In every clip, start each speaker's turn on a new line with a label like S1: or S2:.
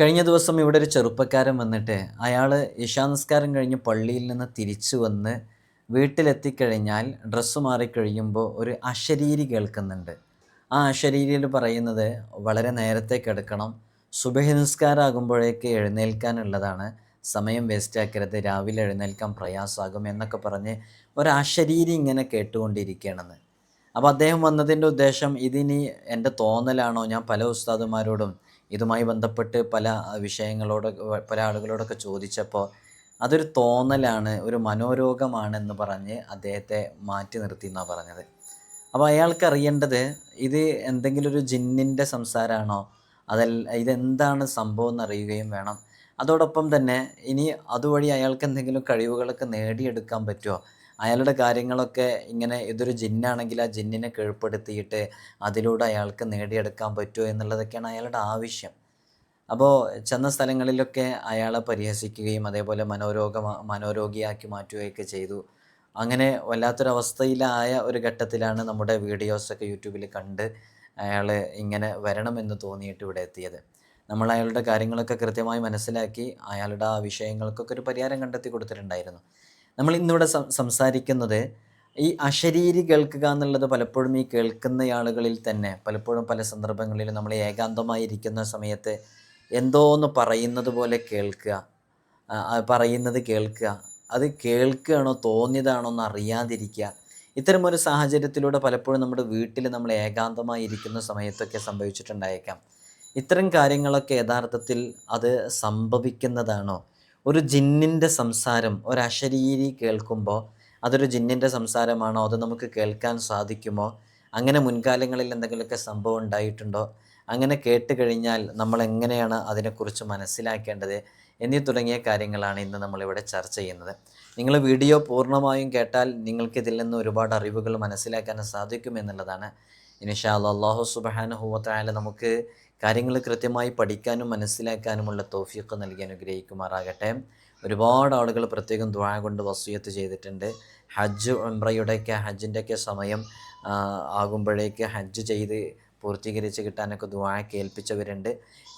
S1: കഴിഞ്ഞ ദിവസം ഇവിടെ ഒരു ചെറുപ്പക്കാരൻ വന്നിട്ട് അയാൾ ഇശാനസ്കാരം കഴിഞ്ഞ് പള്ളിയിൽ നിന്ന് തിരിച്ചു വന്ന് വീട്ടിലെത്തിക്കഴിഞ്ഞാൽ ഡ്രസ്സ് മാറിക്കഴിയുമ്പോൾ ഒരു അശരീരി കേൾക്കുന്നുണ്ട്. ആ അശരീരിയിൽ പറയുന്നത് വളരെ നേരത്തെ കിടക്കണം. സുബഹി നിസ്കാരമാകുമ്പോഴേക്ക് എഴുന്നേൽക്കാനുള്ളതാണ്. സമയം വേസ്റ്റാക്കരുത്. രാവിലെ എഴുന്നേൽക്കാൻ പ്രയാസമാകും എന്നൊക്കെ പറഞ്ഞ് ഒരു അശരീരി ഇങ്ങനെ കേട്ടുകൊണ്ടിരിക്കുകയാണെന്ന്. അപ്പോൾ അദ്ദേഹം വന്നതിന്റെ ഉദ്ദേശം ഇതിനി എന്റെ തോന്നലാണോ? ഞാൻ പല ഉസ്താദുമാരോടും ഇതുമായി ബന്ധപ്പെട്ട് പല വിഷയങ്ങളോട് പല ആളുകളോടൊക്കെ ചോദിച്ചപ്പോൾ അതൊരു തോന്നലാണ് ഒരു മനോരോഗമാണെന്ന് പറഞ്ഞ് അദ്ദേഹത്തെ മാറ്റി നിർത്തി എന്നാണ് പറഞ്ഞത്. അപ്പോൾ അയാൾക്ക് അറിയേണ്ടത് ഇത് എന്തെങ്കിലും ഒരു ജിന്നിന്റെ സംസാരമാണോ? അതല്ല ഇതെന്താണ് സംഭവം എന്ന് അറിയുകയും വേണം. അതോടൊപ്പം തന്നെ ഇനി അതുവഴി അയാൾക്ക് എന്തെങ്കിലും കഴിവുകളൊക്കെ നേടിയെടുക്കാൻ പറ്റുമോ? അയാളുടെ കാര്യങ്ങളൊക്കെ ഇങ്ങനെ ഇതൊരു ജിന്നാണെങ്കിൽ ആ ജിന്നിനെ കീഴ്പ്പെടുത്തിയിട്ട് അതിലൂടെ അയാൾക്ക് നേടിയെടുക്കാൻ പറ്റുമോ എന്നുള്ളതൊക്കെയാണ് അയാളുടെ ആവശ്യം. അപ്പോൾ ചെന്ന സ്ഥലങ്ങളിലൊക്കെ അയാളെ പരിഹസിക്കുകയും അതേപോലെ മനോരോഗ മനോരോഗിയാക്കി മാറ്റുകയൊക്കെ ചെയ്തു. അങ്ങനെ വല്ലാത്തൊരവസ്ഥയിലായ ഒരു ഘട്ടത്തിലാണ് നമ്മുടെ വീഡിയോസൊക്കെ യൂട്യൂബിൽ കണ്ട് അയാൾ ഇങ്ങനെ വരണമെന്ന് തോന്നിയിട്ട് ഇവിടെ എത്തിയത്. നമ്മൾ അയാളുടെ കാര്യങ്ങളൊക്കെ കൃത്യമായി മനസ്സിലാക്കി അയാളുടെ ആ വിഷയങ്ങൾക്കൊക്കെ ഒരു പരിഹാരം കണ്ടെത്തി കൊടുത്തിട്ടുണ്ടായിരുന്നു. നമ്മൾ ഇന്നിവിടെ സംസാരിക്കുന്നത് ഈ അശരീരി കേൾക്കുക എന്നുള്ളത് പലപ്പോഴും ഈ കേൾക്കുന്ന ആളുകളിൽ തന്നെ പലപ്പോഴും പല സന്ദർഭങ്ങളിലും നമ്മൾ ഏകാന്തമായിരിക്കുന്ന സമയത്ത് എന്തോ ഒന്ന് പറയുന്നത് പോലെ കേൾക്കുക പറയുന്നത് കേൾക്കുക അത് കേൾക്കുകയാണോ തോന്നിയതാണോ എന്ന് അറിയാതിരിക്കുക. ഇത്തരമൊരു സാഹചര്യത്തിലൂടെ പലപ്പോഴും നമ്മുടെ വീട്ടിൽ നമ്മൾ ഏകാന്തമായി ഇരിക്കുന്ന സമയത്തൊക്കെ സംഭവിച്ചിട്ടുണ്ടായേക്കാം. ഇത്തരം കാര്യങ്ങളൊക്കെ യഥാർത്ഥത്തിൽ അത് സംഭവിക്കുന്നതാണോ? ഒരു ജിന്നിന്റെ സംസാരം ഒരു അശരീരി കേൾക്കുമ്പോൾ അതൊരു ജിന്നിന്റെ സംസാരമാണോ? അത് നമുക്ക് കേൾക്കാൻ സാധിക്കുമോ? അങ്ങനെ മുൻകാലങ്ങളിൽ എന്തെങ്കിലുമൊക്കെ സംഭവം ഉണ്ടായിട്ടുണ്ടോ? അങ്ങനെ കേട്ട് കഴിഞ്ഞാൽ നമ്മൾ എങ്ങനെയാണ് അതിനെക്കുറിച്ച് മനസ്സിലാക്കേണ്ടത് എന്നീ തുടങ്ങിയ കാര്യങ്ങളാണ് ഇന്ന് നമ്മളിവിടെ ചർച്ച ചെയ്യുന്നത്. നിങ്ങൾ വീഡിയോ പൂർണമായും കേട്ടാൽ നിങ്ങൾക്ക് ഇതിൽ നിന്ന് ഒരുപാട് അറിവുകൾ മനസ്സിലാക്കാൻ സാധിക്കുമെന്നുള്ളതാണ് ഇനിഷാ അള്ളാഹു സുബാനുഹൂവത്തായാലും നമുക്ക് കാര്യങ്ങൾ കൃത്യമായി പഠിക്കാനും മനസ്സിലാക്കാനുമുള്ള തോഫിയൊക്കെ നൽകി അനുഗ്രഹിക്കുമാറാകട്ടെ. ഒരുപാട് ആളുകൾ പ്രത്യേകം ദ്വാ കൊണ്ട് വസൂയത്ത് ചെയ്തിട്ടുണ്ട്. ഹജ്ജ് ഉംറയുടെയൊക്കെ ഹജ്ജിന്റെയൊക്കെ സമയം ആകുമ്പോഴേക്ക് ഹജ്ജ് ചെയ്ത് പൂർത്തീകരിച്ച് കിട്ടാനൊക്കെ ദ്വാ കേൾപ്പിച്ചവരുണ്ട്.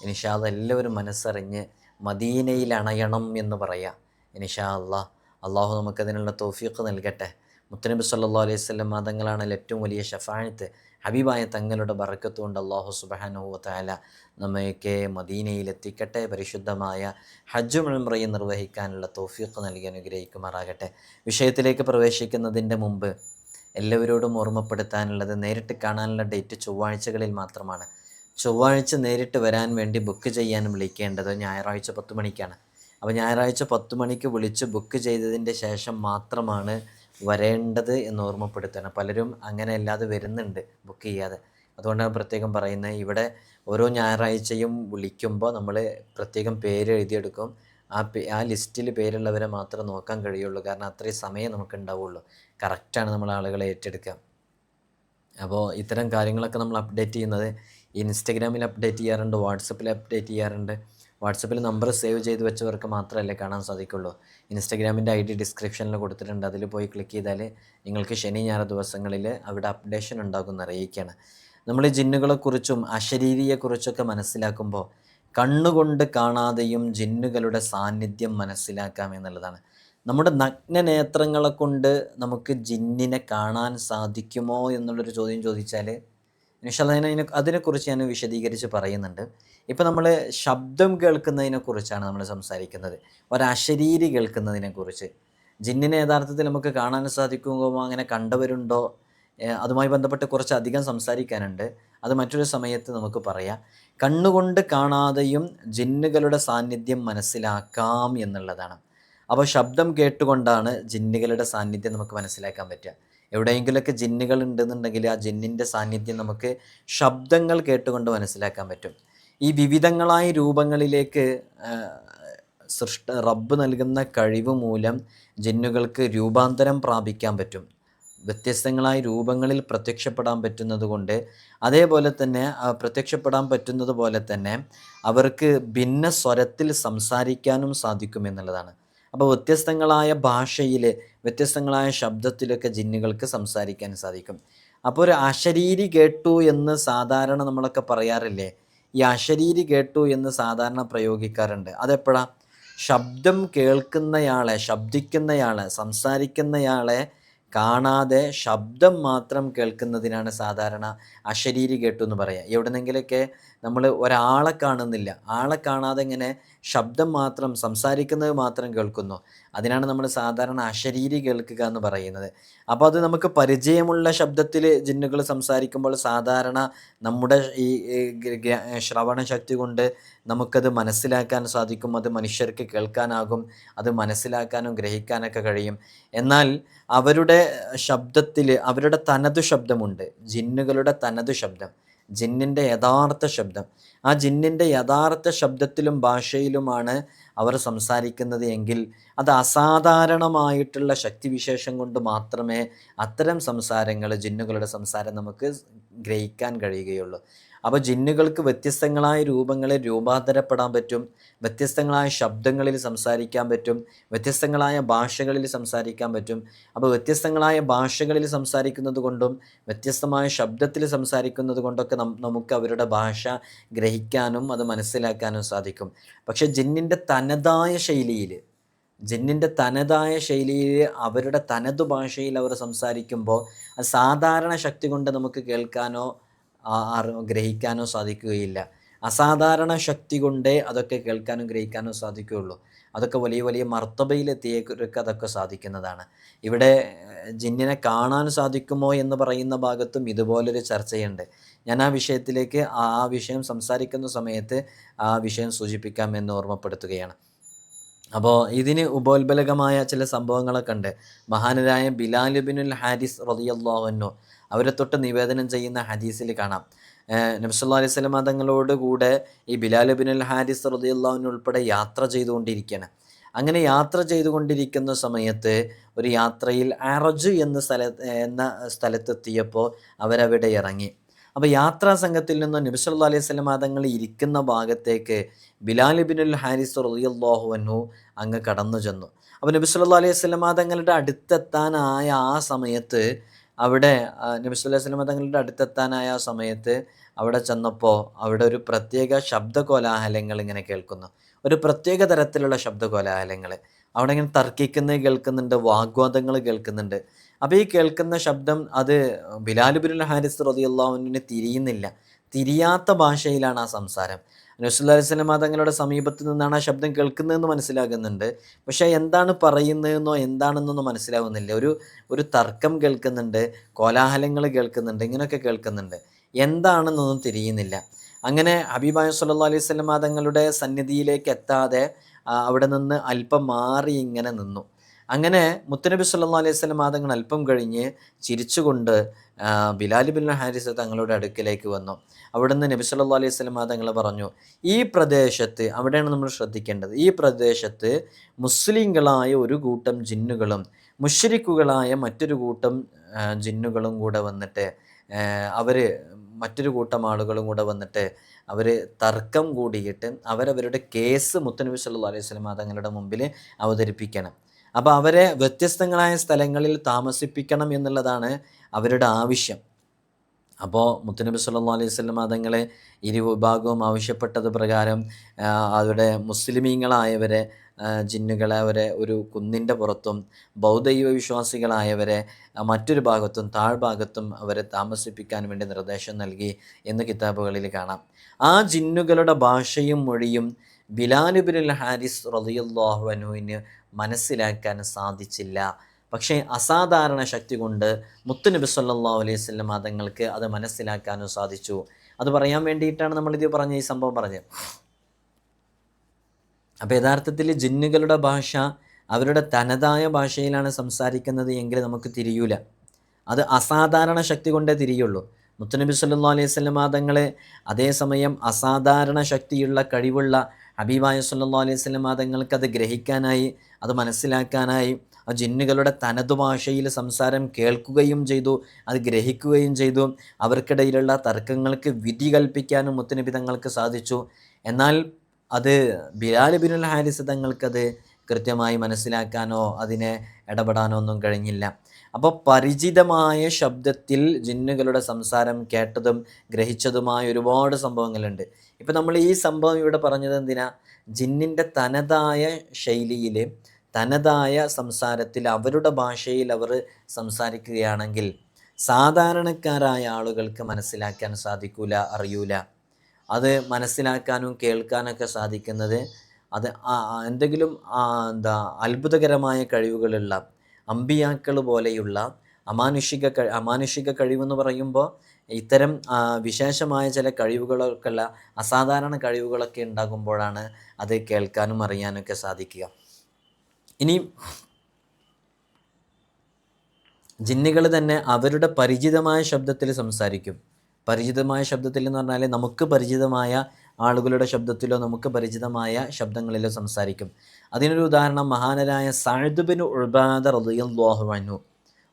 S1: ഇനിഷാദ് എല്ലാവരും മനസ്സറിഞ്ഞ് മദീനയിൽ അണയണം എന്ന് പറയാം. ഇനിഷാ അള്ളാഹ് അള്ളാഹു നമുക്കതിനുള്ള തോഫിയൊക്കെ നൽകട്ടെ. മുത്തനബി സല്ലാ അലൈഹി സ്വലം മതങ്ങളാണ് ഏറ്റവും വലിയ ഷഫായത്ത്. ഹബീബായ തങ്ങളുടെ ബറക്കത്തുകൊണ്ട് അള്ളാഹു സുബാനുഹു താല നമ്മയൊക്കെ മദീനയിലെത്തിക്കട്ടെ. പരിശുദ്ധമായ ഹജ്ജ് ഉംറയും നിർവഹിക്കാനുള്ള തോഫീഖ് നൽകി അനുഗ്രഹിക്കുമാറാകട്ടെ. വിഷയത്തിലേക്ക് പ്രവേശിക്കുന്നതിന്റെ മുമ്പ് എല്ലാവരോടും ഓർമ്മപ്പെടുത്താനുള്ളത് നേരിട്ട് കാണാനുള്ള ഡേറ്റ് ചൊവ്വാഴ്ചകളിൽ മാത്രമാണ്. ചൊവ്വാഴ്ച നേരിട്ട് വരാൻ വേണ്ടി ബുക്ക് ചെയ്യാൻ വിളിക്കേണ്ടത് ഞായറാഴ്ച പത്ത് മണിക്കാണ്. അപ്പോൾ ഞായറാഴ്ച പത്ത് മണിക്ക് വിളിച്ച് ബുക്ക് ചെയ്തതിന്റെ ശേഷം മാത്രമാണ് വരേണ്ടത് എന്ന് ഓർമ്മപ്പെടുത്തണം പലരും അങ്ങനെ അല്ലാതെ വരുന്നുണ്ട് ബുക്ക് ചെയ്യാതെ. അതുകൊണ്ടാണ് പ്രത്യേകം പറയുന്നത് ഇവിടെ ഓരോ ഞായറാഴ്ചയും വിളിക്കുമ്പോൾ നമ്മൾ പ്രത്യേകം പേര് എഴുതിയെടുക്കും. ആ ആ ലിസ്റ്റിൽ പേരുള്ളവരെ മാത്രം നോക്കാൻ കഴിയുള്ളൂ. കാരണം അത്രയും സമയം നമുക്ക് ഉണ്ടാവുള്ളൂ. കറക്റ്റാണ് നമ്മൾ ആളുകളെ ഏറ്റെടുക്കുക. അപ്പോൾ ഇത്തരം കാര്യങ്ങളൊക്കെ നമ്മൾ അപ്ഡേറ്റ് ചെയ്യുന്നത് ഇൻസ്റ്റഗ്രാമിൽ അപ്ഡേറ്റ് ചെയ്യാറുണ്ട് വാട്സപ്പിൽ അപ്ഡേറ്റ് ചെയ്യാറുണ്ട്. വാട്സപ്പിൽ നമ്പർ സേവ് ചെയ്ത് വെച്ചവർക്ക് മാത്രമല്ലേ കാണാൻ സാധിക്കുള്ളൂ. ഇൻസ്റ്റഗ്രാമിന്റെ ഐ ഡി ഡിസ്ക്രിപ്ഷനിൽ കൊടുത്തിട്ടുണ്ട്. അതിൽ പോയി ക്ലിക്ക് ചെയ്താൽ നിങ്ങൾക്ക് ശനി ഞായർ ദിവസങ്ങളിൽ അവിടെ അപ്ഡേഷൻ ഉണ്ടാകുമെന്ന് അറിയിക്കുകയാണ്. നമ്മൾ ജിന്നുകളെക്കുറിച്ചും അശരീരിയെക്കുറിച്ചൊക്കെ മനസ്സിലാക്കുമ്പോൾ കണ്ണുകൊണ്ട് കാണാതെയും ജിന്നുകളുടെ സാന്നിധ്യം മനസ്സിലാക്കാം എന്നുള്ളതാണ്. നമ്മുടെ നഗ്നനേത്രങ്ങളെ കൊണ്ട് നമുക്ക് ജിന്നിനെ കാണാൻ സാധിക്കുമോ എന്നുള്ളൊരു ചോദ്യം ചോദിച്ചാൽ ഇൻഷാല്ല അതിനെ അതിനെക്കുറിച്ച് ഞാൻ വിശദീകരിച്ച് പറയുന്നുണ്ട്. ഇപ്പോൾ നമ്മൾ ശബ്ദം കേൾക്കുന്നതിനെക്കുറിച്ചാണ് നമ്മൾ സംസാരിക്കുന്നത്. ഒരശരീരി കേൾക്കുന്നതിനെക്കുറിച്ച് ജിന്നിനെ യഥാർത്ഥത്തിൽ നമുക്ക് കാണാൻ സാധിക്കുമോ? അങ്ങനെ കണ്ടവരുണ്ടോ? അതുമായി ബന്ധപ്പെട്ട് കുറച്ച് അധികം സംസാരിക്കാനുണ്ട്. അത് മറ്റൊരു സമയത്ത് നമുക്ക് പറയാം. കണ്ണുകൊണ്ട് കാണാതെയും ജിന്നുകളുടെ സാന്നിധ്യം മനസ്സിലാക്കാം എന്നുള്ളതാണ്. അപ്പോൾ ശബ്ദം കേട്ടുകൊണ്ടാണ് ജിന്നുകളുടെ സാന്നിധ്യം നമുക്ക് മനസ്സിലാക്കാൻ പറ്റുക. എവിടെയെങ്കിലുമൊക്കെ ജിന്നുകൾ ഉണ്ടെന്നുണ്ടെങ്കിൽ ആ ജിന്നിന്റെ സാന്നിധ്യം നമുക്ക് ശബ്ദങ്ങൾ കേട്ടുകൊണ്ട് മനസ്സിലാക്കാൻ പറ്റും. ഈ വിവിധങ്ങളായ രൂപങ്ങളിലേക്ക് സൃഷ്ട റബ്ബ് നൽകുന്ന കഴിവ് മൂലം ജിന്നുകൾക്ക് രൂപാന്തരം പ്രാപിക്കാൻ പറ്റും. വ്യത്യസ്തങ്ങളായ രൂപങ്ങളിൽ പ്രത്യക്ഷപ്പെടാൻ പറ്റുന്നത് കൊണ്ട് അതേപോലെ തന്നെ പ്രത്യക്ഷപ്പെടാൻ പറ്റുന്നത് പോലെ തന്നെ അവർക്ക് ഭിന്ന സ്വരത്തിൽ സംസാരിക്കാനും സാധിക്കും എന്നുള്ളതാണ്. അപ്പോൾ വ്യത്യസ്തങ്ങളായ ഭാഷയിൽ വ്യത്യസ്തങ്ങളായ ശബ്ദത്തിലൊക്കെ ജിന്നുകൾക്ക് സംസാരിക്കാൻ സാധിക്കും. അപ്പോൾ ഒരു അശരീരി കേട്ടു എന്ന് സാധാരണ നമ്മളൊക്കെ പറയാറില്ലേ? ഈ അശരീരി കേട്ടു എന്ന് സാധാരണ പ്രയോഗിക്കാറുണ്ട്. അതെപ്പോഴാ? ശബ്ദം കേൾക്കുന്നയാളെ ശബ്ദിക്കുന്നയാളെ സംസാരിക്കുന്നയാളെ കാണാതെ ശബ്ദം മാത്രം കേൾക്കുന്നതിനാണ് സാധാരണ അശരീരി കേട്ടു എന്ന് പറയുക എവിടെന്നെങ്കിലൊക്കെ നമ്മൾ ഒരാളെ കാണുന്നില്ല. ആളെ കാണാതെ ഇങ്ങനെ ശബ്ദം മാത്രം സംസാരിക്കുന്നത് മാത്രം കേൾക്കുന്നു. അതിനാണ് നമ്മൾ സാധാരണ അശരീരി കേൾക്കുക എന്ന് പറയുന്നത്. അപ്പോൾ അത് നമുക്ക് പരിചയമുള്ള ശബ്ദത്തിൽ ജിന്നുകൾ സംസാരിക്കുമ്പോൾ സാധാരണ നമ്മുടെ ഈ ശ്രവണ ശക്തി കൊണ്ട് നമുക്കത് മനസ്സിലാക്കാൻ സാധിക്കും. അത് മനുഷ്യർക്ക് കേൾക്കാനാകും. അത് മനസ്സിലാക്കാനും ഗ്രഹിക്കാനൊക്കെ കഴിയും. എന്നാൽ അവരുടെ ശബ്ദത്തിൽ അവരുടെ തനതു ശബ്ദമുണ്ട്. ജിന്നുകളുടെ തനതു ശബ്ദം. ജിന്നിന്റെ യഥാർത്ഥ ശബ്ദം. ആ ജിന്നിന്റെ യഥാർത്ഥ ശബ്ദത്തിലും ഭാഷയിലുമാണ് അവർ സംസാരിക്കുന്നത് എങ്കിൽ അത് അസാധാരണമായിട്ടുള്ള ശക്തിവിശേഷം കൊണ്ട് മാത്രമേ അത്തരം സംസാരങ്ങൾ ജിന്നുകളുടെ സംസാരം നമുക്ക് ഗ്രഹിക്കാൻ കഴിയുകയുള്ളൂ. അപ്പോൾ ജിന്നുകൾക്ക് വ്യത്യസ്തങ്ങളായ രൂപങ്ങളിൽ രൂപാന്തരപ്പെടാൻ പറ്റും വ്യത്യസ്തങ്ങളായ ശബ്ദങ്ങളിൽ സംസാരിക്കാൻ പറ്റും വ്യത്യസ്തങ്ങളായ ഭാഷകളിൽ സംസാരിക്കാൻ പറ്റും. അപ്പോൾ വ്യത്യസ്തങ്ങളായ ഭാഷകളിൽ സംസാരിക്കുന്നത് കൊണ്ടും വ്യത്യസ്തമായ ശബ്ദത്തിൽ സംസാരിക്കുന്നത് കൊണ്ടൊക്കെ നമുക്ക് അവരുടെ ഭാഷ ഗ്രഹിക്കാനും അത് മനസ്സിലാക്കാനും സാധിക്കും. പക്ഷേ ജിന്നിന്റെ തനതായ ശൈലിയിൽ ജിന്നിന്റെ തനതായ ശൈലിയിൽ അവരുടെ തനതു ഭാഷയിൽ അവർ സംസാരിക്കുമ്പോൾ സാധാരണ ശക്തി കൊണ്ട് നമുക്ക് കേൾക്കാനോ ഗ്രഹിക്കാനോ സാധിക്കുകയില്ല. അസാധാരണ ശക്തി കൊണ്ടേ അതൊക്കെ കേൾക്കാനും ഗ്രഹിക്കാനും സാധിക്കുകയുള്ളൂ. അതൊക്കെ വലിയ വലിയ മർത്തബയിലെത്തിയവർക്ക് അതൊക്കെ സാധിക്കുന്നതാണ്. ഇവിടെ ജിന്നിനെ കാണാൻ സാധിക്കുമോ എന്ന് പറയുന്ന ഭാഗത്തും ഇതുപോലൊരു ചർച്ചയുണ്ട്. ഞാൻ ആ വിഷയത്തിലേക്ക് ആ വിഷയം സംസാരിക്കുന്ന സമയത്ത് ആ വിഷയം സൂചിപ്പിക്കാം എന്ന് ഓർമ്മപ്പെടുത്തുകയാണ്. അപ്പോൾ ഇതിന് ഉപോത്ബലകമായ ചില സംഭവങ്ങളൊക്കെ ഉണ്ട്. മഹാനരായ ബിലാലുബിനുൽ ഹാരിസ് റളിയല്ലാഹു അവരെ തൊട്ട് നിവേദനം ചെയ്യുന്ന ഹദീസിൽ കാണാം. നബ്സല്ലാ നബി അലൈഹി സ്വലമ തങ്ങളോട് കൂടെ ഈ ബിലാലുബിനുൽ ഹാരിസ് റതിയല്ലാവിന് ഉൾപ്പെടെ യാത്ര ചെയ്തുകൊണ്ടിരിക്കുകയാണ് അങ്ങനെ യാത്ര ചെയ്തുകൊണ്ടിരിക്കുന്ന സമയത്ത് ഒരു യാത്രയിൽ അറജ് എന്ന സ്ഥല എന്ന സ്ഥലത്തെത്തിയപ്പോൾ അവരവിടെ ഇറങ്ങി. അപ്പോൾ യാത്രാ സംഘത്തിൽ നിന്ന് നബി സല്ലല്ലാഹു അലൈഹി സ്വലം തങ്ങൾ ഇരിക്കുന്ന ഭാഗത്തേക്ക് ബിലാൽ ബിനുൽ ഹാരിസ് റളിയല്ലാഹു അൻഹു അങ്ങ് കടന്നു ചെന്നു. അപ്പോൾ നബി സല്ലല്ലാഹു അലൈഹി സ്വലം തങ്ങളുടെ അടുത്തെത്താനായ ആ സമയത്ത് അവിടെ നബിസ് നബി സ്വലം തങ്ങളുടെ അടുത്തെത്താനായ ആ സമയത്ത് അവിടെ ചെന്നപ്പോൾ അവിടെ ഒരു പ്രത്യേക ശബ്ദ കോലാഹലങ്ങൾ ഇങ്ങനെ കേൾക്കുന്നു. ഒരു പ്രത്യേക തരത്തിലുള്ള ശബ്ദ കോലാഹലങ്ങൾ അവിടെ ഇങ്ങനെ തർക്കിക്കുന്നത് കേൾക്കുന്നുണ്ട് വാഗ്വാദങ്ങൾ കേൾക്കുന്നുണ്ട്. അപ്പോൾ ഈ കേൾക്കുന്ന ശബ്ദം അത് ബിലാലുബിൻ ഹാരിസ് ഹാരിസ് റളിയല്ലാഹുവിന് തിരിയുന്നില്ല. തിരിയാത്ത ഭാഷയിലാണ് ആ സംസാരം. സ്വലം തങ്ങളുടെ സമീപത്ത് നിന്നാണ് ആ ശബ്ദം കേൾക്കുന്നതെന്ന് മനസ്സിലാകുന്നുണ്ട്. പക്ഷേ എന്താണ് പറയുന്നതെന്നോ എന്താണെന്നൊന്നും മനസ്സിലാവുന്നില്ല. ഒരു ഒരു തർക്കം കേൾക്കുന്നുണ്ട് കോലാഹലങ്ങൾ കേൾക്കുന്നുണ്ട് ഇങ്ങനെയൊക്കെ കേൾക്കുന്നുണ്ട്. എന്താണെന്നൊന്നും തിരിയുന്നില്ല. അങ്ങനെ ഹബീബായ സല്ലാ അലൈഹി വസല്ലം തങ്ങളുടെ സന്നിധിയിലേക്ക് എത്താതെ അവിടെ നിന്ന് അല്പം മാറി ഇങ്ങനെ നിന്നു. അങ്ങനെ മുത്തനബി സല്ലാ അലൈഹി സ്വലം തങ്ങൾ അല്പം കഴിഞ്ഞ് ചിരിച്ചുകൊണ്ട് ബിലാലി ബിൻ ഹാരിസ് തങ്ങളുടെ അടുക്കിലേക്ക് വന്നു. അവിടുന്ന് നബി സല്ലാ അലൈഹി സ്വലം തങ്ങൾ പറഞ്ഞു ഈ പ്രദേശത്ത് അവിടെയാണ് നമ്മൾ ശ്രദ്ധിക്കേണ്ടത് ഈ പ്രദേശത്ത് മുസ്ലിങ്ങളായ ഒരു കൂട്ടം ജിന്നുകളും മുഷരിക്കുകളായ മറ്റൊരു കൂട്ടം ജിന്നുകളും കൂടെ വന്നിട്ട് അവർ മറ്റൊരു കൂട്ടം ആളുകളും കൂടെ വന്നിട്ട് അവർ തർക്കം കൂടിയിട്ട് അവരവരുടെ കേസ് മുത്തനബി സല്ലു അലൈഹി സ്വലം തങ്ങളുടെ മുമ്പിൽ അവതരിപ്പിക്കണം. അപ്പോൾ അവരെ വ്യത്യസ്തങ്ങളായ സ്ഥലങ്ങളിൽ താമസിപ്പിക്കണം എന്നുള്ളതാണ് അവരുടെ ആവശ്യം. അപ്പോൾ മുത്തനബി സല്ലാ അലൈഹി സ്വലം തങ്ങളെ ഇരു വിഭാഗവും ആവശ്യപ്പെട്ടത് പ്രകാരം അവരുടെ മുസ്ലിമീങ്ങളായവരെ ജിന്നുകളെ അവരെ ഒരു കുന്നിന്റെ പുറത്തും ബൗദ്ധൈവ വിശ്വാസികളായവരെ മറ്റൊരു ഭാഗത്തും താഴ്ഭാഗത്തും അവരെ താമസിപ്പിക്കാൻ വേണ്ടി നിർദ്ദേശം നൽകി എന്ന് കിതാബുകളിൽ കാണാം. ആ ജിന്നുകളുടെ ഭാഷയും മൊഴിയും ബിലാലുബിൻ ഹാരിസ് റളിയല്ലാഹു അൻഹുവിന് മനസ്സിലാക്കാൻ സാധിച്ചില്ല. പക്ഷേ അസാധാരണ ശക്തി കൊണ്ട് മുത്തുനബി സല്ലാ അലൈഹി വസല്ലം തങ്ങൾക്ക് അത് മനസ്സിലാക്കാനും സാധിച്ചു. അത് പറയാൻ വേണ്ടിയിട്ടാണ് നമ്മളിത് പറഞ്ഞ ഈ സംഭവം പറഞ്ഞത്. അപ്പോൾ യഥാർത്ഥത്തിൽ ജിന്നുകളുടെ ഭാഷ അവരുടെ തനതായ ഭാഷയിലാണ് സംസാരിക്കുന്നത് എങ്കിൽ നമുക്ക് തിരിയൂല. അത് അസാധാരണ ശക്തി കൊണ്ടേ തിരിയുള്ളൂ. മുത്തനബി സല്ലു അലൈഹി വസല്ലം തങ്ങളെ അതേസമയം അസാധാരണ ശക്തിയുള്ള കഴിവുള്ള ഹബീബായ സല്ലാ അലൈഹി തങ്ങൾക്ക് അത് ഗ്രഹിക്കാനായി അത് മനസ്സിലാക്കാനായി ആ ജിന്നുകളുടെ തനതു ഭാഷയിൽ സംസാരം കേൾക്കുകയും ചെയ്തു അത് ഗ്രഹിക്കുകയും ചെയ്തു. അവർക്കിടയിലുള്ള തർക്കങ്ങൾക്ക് വിധി കൽപ്പിക്കാനും മുത്തനബി തങ്ങൾക്ക് സാധിച്ചു. എന്നാൽ അത് ബിലാൽ ബിനുൽ ഹാരിസ് തങ്ങൾക്കത് കൃത്യമായി മനസ്സിലാക്കാനോ അതിനെ ഇടപെടാനോ ഒന്നും കഴിഞ്ഞില്ല. അപ്പോൾ പരിചിതമായ ശബ്ദത്തിൽ ജിന്നുകളുടെ സംസാരം കേട്ടതും ഗ്രഹിച്ചതുമായ ഒരുപാട് സംഭവങ്ങളുണ്ട്. ഇപ്പം നമ്മൾ ഈ സംഭവം ഇവിടെ പറഞ്ഞത് എന്തിനാ? ജിന്നിന്റെ തനതായ ശൈലിയിൽ തനതായ സംസാരത്തിൽ അവരുടെ ഭാഷയിൽ അവർ സംസാരിക്കുകയാണെങ്കിൽ സാധാരണക്കാരായ ആളുകൾക്ക് മനസ്സിലാക്കാൻ സാധിക്കൂല അറിയൂല. അത് മനസ്സിലാക്കാനും കേൾക്കാനൊക്കെ സാധിക്കുന്നത് അത് എന്തെങ്കിലും എന്താ അത്ഭുതകരമായ കഴിവുകളുള്ള അമ്പിയാക്കൾ പോലെയുള്ള അമാനുഷിക അമാനുഷിക കഴിവെന്ന് പറയുമ്പോൾ ഇത്തരം വിശേഷമായ ചില കഴിവുകളൊക്കെയുള്ള അസാധാരണ കഴിവുകളൊക്കെ ഉണ്ടാകുമ്പോഴാണ് അത് കേൾക്കാനും അറിയാനൊക്കെ സാധിക്കുക. ഇനി ജിന്നുകൾ തന്നെ അവരുടെ പരിചിതമായ ശബ്ദത്തിൽ സംസാരിക്കും. പരിചിതമായ ശബ്ദത്തിൽ എന്ന് പറഞ്ഞാൽ നമുക്ക് പരിചിതമായ ആളുകളുടെ ശബ്ദത്തിലോ നമുക്ക് പരിചിതമായ ശബ്ദങ്ങളിലോ സംസാരിക്കും. അതിനൊരു ഉദാഹരണം മഹാനരായ സാഴുബിന് ഉൾബാദ റളിയല്ലാഹു അൻഹു.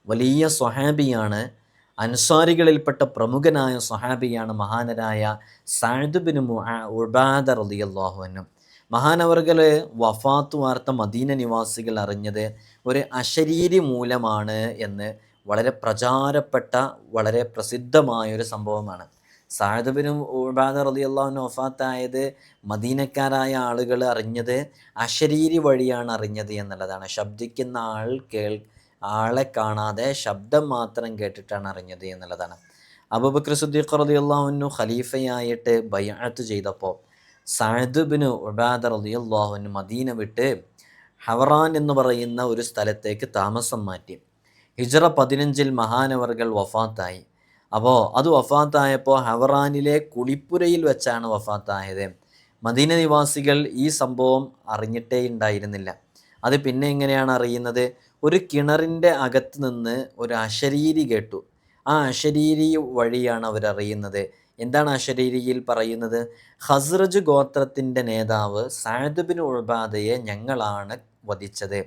S1: വലിയ സ്വഹാബിയാണ് അൻസാരികളിൽപ്പെട്ട പ്രമുഖനായ സ്വഹാബിയാണ് മഹാനരായ സാഴുബിന് ഉൾബാദ റളിയല്ലാഹു അൻഹു. മഹാനവർകൾ വഫാത്ത് വാർത്ത മദീന നിവാസികൾ അറിഞ്ഞത് ഒരു അശരീരി മൂലമാണ് എന്ന് വളരെ പ്രചാരപ്പെട്ട വളരെ പ്രസിദ്ധമായ ഒരു സംഭവമാണ്. സാഹിദബിനും ഉബാദ റളിയല്ലാഹു ഒഫാത്തായത് മദീനക്കാരായ ആളുകൾ അറിഞ്ഞത് അശരീരി വഴിയാണ് അറിഞ്ഞത് എന്നുള്ളതാണ്. ശബ്ദിക്കുന്ന ആൾ കേൾ ആളെ കാണാതെ ശബ്ദം മാത്രം കേട്ടിട്ടാണ് അറിഞ്ഞത് എന്നുള്ളതാണ്. അബൂബക്കർ സുദ്ദീഖ് റളിയല്ലാഹു ഖലീഫയായിട്ട് ബയാത്ത് ചെയ്തപ്പോൾ സഅദ് ബിൻ ഉബാദ റളിയല്ലാഹു മദീന വിട്ട് ഹവറാൻ എന്ന് പറയുന്ന ഒരു സ്ഥലത്തേക്ക് താമസം മാറ്റി. ഹിജറ പതിനഞ്ചിൽ മഹാനവറുകൾ വഫാത്തായി. അപ്പോൾ അത് വഫാത്തായപ്പോൾ ഹവറാനിലെ കുളിപ്പുരയിൽ വെച്ചാണ് വഫാത്തായത്. മദീന നിവാസികൾ ഈ സംഭവം അറിഞ്ഞിട്ടേ ഉണ്ടായിരുന്നില്ല. അത് പിന്നെ എങ്ങനെയാണ് അറിയുന്നത്? ഒരു കിണറിന്റെ അകത്ത് നിന്ന് ഒരു അശരീരി കേട്ടു. ആ അശരീരി വഴിയാണ് അവരറിയുന്നത് എന്താണ് അശരീരിയിൽ പറയുന്നത്? ഹസ്രജ് ഗോത്രത്തിന്റെ നേതാവ് സാദുബിൻ ഉൾബാധയെ ഞങ്ങളാണ് വധിച്ചത്.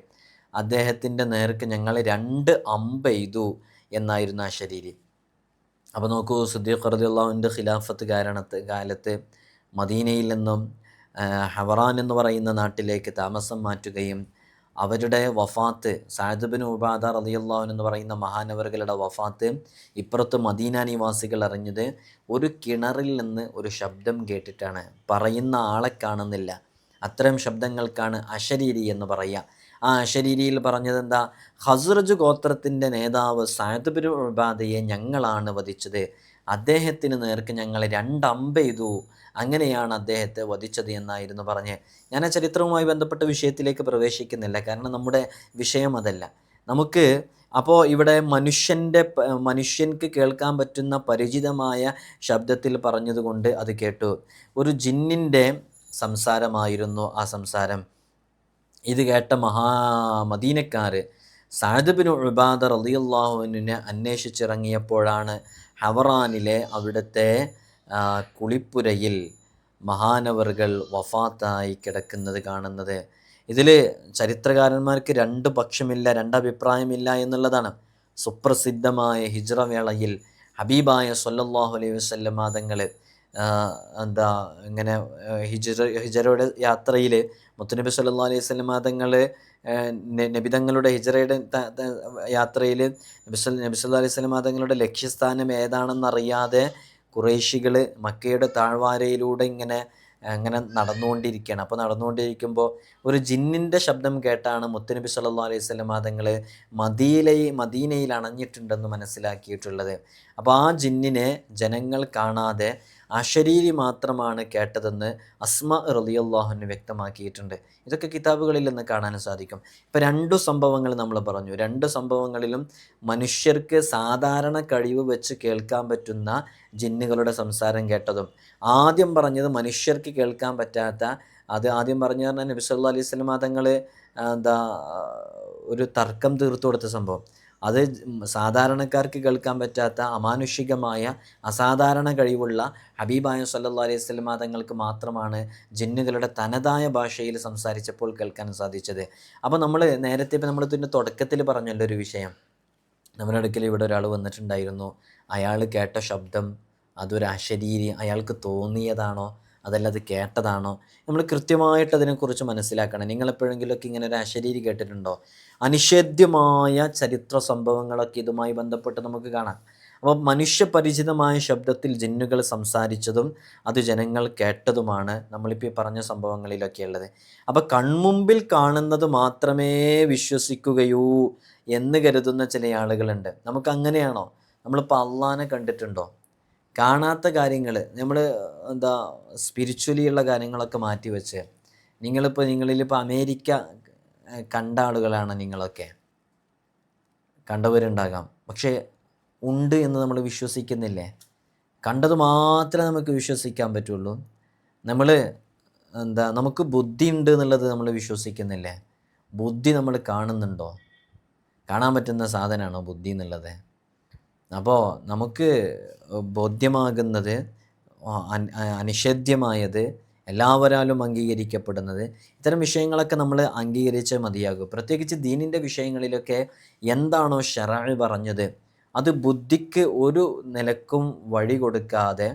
S1: അദ്ദേഹത്തിന്റെ നേർക്ക് ഞങ്ങൾ രണ്ട് അമ്പെയ്തു എന്നായിരുന്നു ആ ശരീരി. അപ്പോൾ നോക്കൂ സുദ്ദീഖ് റളിയല്ലാഹുവിന്റെ ഖിലാഫത്ത് കാരണത്ത് കാലത്ത് മദീനയിൽ നിന്നും ഹവറാൻ എന്ന് പറയുന്ന നാട്ടിലേക്ക് താമസം മാറ്റുകയും അവരുടെ വഫാത്ത് സാഹിബിൻ ഉബാദ റളിയല്ലാഹു എന്ന് പറയുന്ന മഹാനവറുകളുടെ വഫാത്ത് ഇപ്പുറത്ത് മദീന നിവാസികൾ അറിഞ്ഞത് ഒരു കിണറിൽ നിന്ന് ഒരു ശബ്ദം കേട്ടിട്ടാണ്. പറയുന്ന ആളെ കാണുന്നില്ല. അത്തരം ശബ്ദങ്ങൾക്കാണ് അശരീരി എന്ന് പറയുക. ആ ശരീരിയിൽ പറഞ്ഞത് എന്താ? ഹസ്രജ് ഗോത്രത്തിന്റെ നേതാവ് സായദ് ബിൻ ഞങ്ങളാണ് വധിച്ചത്. അദ്ദേഹത്തിന് നേർക്ക് ഞങ്ങൾ രണ്ടമ്പെയ്തു അങ്ങനെയാണ് അദ്ദേഹത്തെ വധിച്ചത് എന്നായിരുന്നു പറഞ്ഞ്. ഞാൻ ആ ചരിത്രവുമായി ബന്ധപ്പെട്ട വിഷയത്തിലേക്ക് പ്രവേശിക്കുന്നില്ല. കാരണം നമ്മുടെ വിഷയം അതല്ല. നമുക്ക് അപ്പോൾ ഇവിടെ മനുഷ്യന്റെ മനുഷ്യൻക്ക് കേൾക്കാൻ പറ്റുന്ന പരിചിതമായ ശബ്ദത്തിൽ പറഞ്ഞതുകൊണ്ട് അത് കേട്ടു. ഒരു ജിന്നിന്റെ സംസാരമായിരുന്നു ആ സംസാരം. ഇത് കേട്ട മഹാ മദീനക്കാർ സാദബിൻ ഉബാദ റളിയല്ലാഹുവിനെ അന്വേഷിച്ചിറങ്ങിയപ്പോഴാണ് ഹവറാനിലെ അവിടുത്തെ കുളിപ്പുരയിൽ മഹാനവറുകൾ വഫാത്തായി കിടക്കുന്നത് കാണുന്നത്. ഇതിൽ ചരിത്രകാരന്മാർക്ക് രണ്ട് പക്ഷമില്ല രണ്ടഭിപ്രായമില്ല എന്നുള്ളതാണ്. സുപ്രസിദ്ധമായ ഹിജ്റ വേളയിൽ ഹബീബായ സല്ലല്ലാഹു അലൈഹി എന്താ ഇങ്ങനെ ഹിജറ ഹിജ്റ ഹിജറയുടെ യാത്രയിൽ മുത്തുനബി സല്ലല്ലാഹു അലൈഹി വസല്ലമ തങ്ങൾ നബിതങ്ങളുടെ ഹിജറയുടെ യാത്രയിൽ നബി നബി അലൈഹി വസല്ലമ തങ്ങളുടെ ലക്ഷ്യസ്ഥാനം ഏതാണെന്നറിയാതെ കുറേശികൾ മക്കയുടെ താഴ്വാരയിലൂടെ ഇങ്ങനെ അങ്ങനെ നടന്നുകൊണ്ടിരിക്കുകയാണ്. അപ്പോൾ നടന്നുകൊണ്ടിരിക്കുമ്പോൾ ഒരു ജിന്നിന്റെ ശബ്ദം കേട്ടാണ് മുത്തുനബി സല്ലല്ലാഹു അലൈഹി വസല്ലമ തങ്ങൾ മദീലയിൽ മദീനയിൽ അണഞ്ഞിട്ടുണ്ടെന്ന് മനസ്സിലാക്കിയിട്ടുള്ളത്. അപ്പോൾ ആ ജിന്നിനെ ജനങ്ങൾ കാണാതെ അശരീരി മാത്രമാണ് കേട്ടതെന്ന് അസ്മ റളിയല്ലാഹുവിന് വ്യക്തമാക്കിയിട്ടുണ്ട്. ഇതൊക്കെ കിതാബുകളിൽ നിന്ന് കാണാൻ സാധിക്കും. ഇപ്പോൾ രണ്ടു സംഭവങ്ങൾ നമ്മൾ പറഞ്ഞു. രണ്ട് സംഭവങ്ങളിലും മനുഷ്യർക്ക് സാധാരണ കഴിവ് വെച്ച് കേൾക്കാൻ പറ്റുന്ന ജിന്നുകളുടെ സംസാരം കേട്ടതും. ആദ്യം പറഞ്ഞത് മനുഷ്യർക്ക് കേൾക്കാൻ പറ്റാത്ത അത് ആദ്യം പറഞ്ഞു പറഞ്ഞാൽ നബി സല്ലല്ലാഹു അലൈഹി സ്വലമാ തങ്ങൾ എന്താ ഒരു തർക്കം തീർത്തു കൊടുത്ത സംഭവം. അത് സാധാരണക്കാർക്ക് കേൾക്കാൻ പറ്റാത്ത അമാനുഷികമായ അസാധാരണ കഴിവുള്ള ഹബീബായ സല്ലാ അലൈഹി സ്വലമ തങ്ങൾക്ക് മാത്രമാണ് ജിന്നുകളുടെ തനതായ ഭാഷയിൽ സംസാരിച്ചപ്പോൾ കേൾക്കാൻ സാധിച്ചത്. അപ്പോൾ നമ്മൾ നേരത്തെ ഇപ്പോൾ നമ്മൾ ഇതിന്റെ തുടക്കത്തിൽ പറഞ്ഞല്ലോ ഒരു വിഷയം. നമ്മുടെ അടുക്കൽ ഇവിടെ ഒരാൾ വന്നിട്ടുണ്ടായിരുന്നു. അയാൾ കേട്ട ശബ്ദം അതൊരു അശരീരി അയാൾക്ക് തോന്നിയതാണോ? അതല്ല അത് കേട്ടതാണോ? നമ്മൾ കൃത്യമായിട്ട് അതിനെക്കുറിച്ച് മനസ്സിലാക്കണം. നിങ്ങളെപ്പോഴെങ്കിലുമൊക്കെ ഇങ്ങനെ ഒരു അശരീരി കേട്ടിട്ടുണ്ടോ? അനിഷേധ്യമായ ചരിത്ര സംഭവങ്ങളൊക്കെ ഇതുമായി ബന്ധപ്പെട്ട് നമുക്ക് കാണാം. അപ്പോൾ മനുഷ്യപരിചിതമായ ശബ്ദത്തിൽ ജിന്നുകൾ സംസാരിച്ചതും അത് ജനങ്ങൾ കേട്ടതുമാണ് നമ്മളിപ്പോൾ പറഞ്ഞ സംഭവങ്ങളിലൊക്കെ ഉള്ളത്. അപ്പോൾ കൺമുമ്പിൽ കാണുന്നത് മാത്രമേ വിശ്വസിക്കുകയൂ എന്ന് കരുതുന്ന ചില ആളുകളുണ്ട്. നമുക്ക് അങ്ങനെയാണോ? നമ്മളിപ്പോൾ അള്ളാനെ കണ്ടിട്ടുണ്ടോ? കാണാത്ത കാര്യങ്ങൾ നമ്മൾ എന്താ സ്പിരിച്വലി ഉള്ള കാര്യങ്ങളൊക്കെ മാറ്റി വെച്ച് നിങ്ങളിപ്പോൾ നിങ്ങളിലിപ്പോൾ അമേരിക്ക കണ്ട ആളുകളാണ് നിങ്ങളൊക്കെ. കണ്ടവരുണ്ടാകാം. പക്ഷേ ഉണ്ട് എന്ന് നമ്മൾ വിശ്വസിക്കുന്നില്ലേ? കണ്ടത് മാത്രമേ നമുക്ക് വിശ്വസിക്കാൻ പറ്റുള്ളൂ. നമ്മൾ എന്താ നമുക്ക് ബുദ്ധി ഉണ്ട് എന്നുള്ളത് നമ്മൾ വിശ്വസിക്കുന്നില്ലേ? ബുദ്ധി നമ്മൾ കാണുന്നുണ്ടോ? കാണാൻ പറ്റുന്ന സാധനമാണോ ബുദ്ധി എന്നുള്ളത്? അപ്പോൾ നമുക്ക് ബോധ്യമാകുന്നത് അനിഷേധ്യമായത് എല്ലാവരാലും അംഗീകരിക്കപ്പെടുന്നത് ഇത്തരം വിഷയങ്ങളൊക്കെ നമ്മൾ അംഗീകരിച്ച് മതിയാകും. പ്രത്യേകിച്ച് ദീനിന്റെ വിഷയങ്ങളിലൊക്കെ എന്താണോ ഷെറാഴ് പറഞ്ഞത് അത് ബുദ്ധിക്ക് ഒരു നിലക്കും വഴി കൊടുക്കാതെ